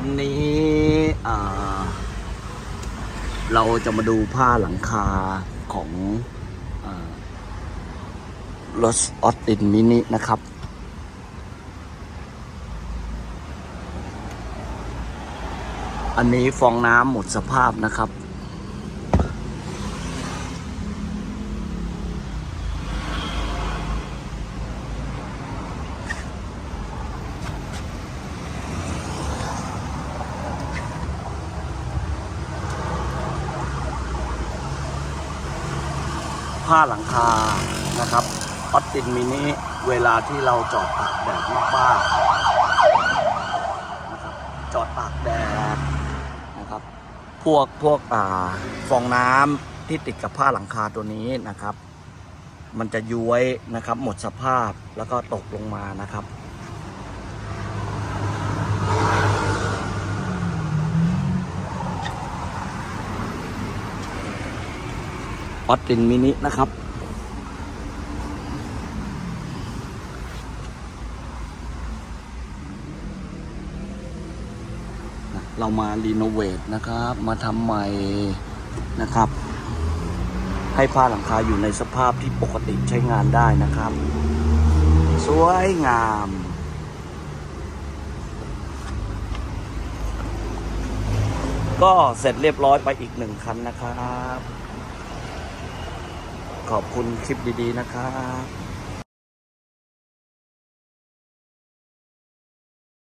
วันนี้เราจะมาดูผ้าหลังคาของรถออสตินมินินะครับ อันนี้ฟองน้ำหมดสภาพนะครับ ผ้าหลังคานะครับออตตินมินิเวลาที่เราจอดตากแดดมากๆนะครับจอดตากแดดนะครับพวกพวกอ่าฟองน้ำที่ติดกับผ้าหลังคาตัวนี้นะครับ มันจะย้วยนะครับหมดสภาพแล้วก็ตกลงมานะครับ ออสตินมินินะครับเรามารีโนเวทนะครับ มาทำใหม่นะครับ ให้ผ้าหลังคาอยู่ในสภาพที่ปกติใช้งานได้นะครับ สวยงาม ก็เสร็จเรียบร้อยไปอีกหนึ่งคันนะครับ ขอบคุณคลิปดีๆนะครับ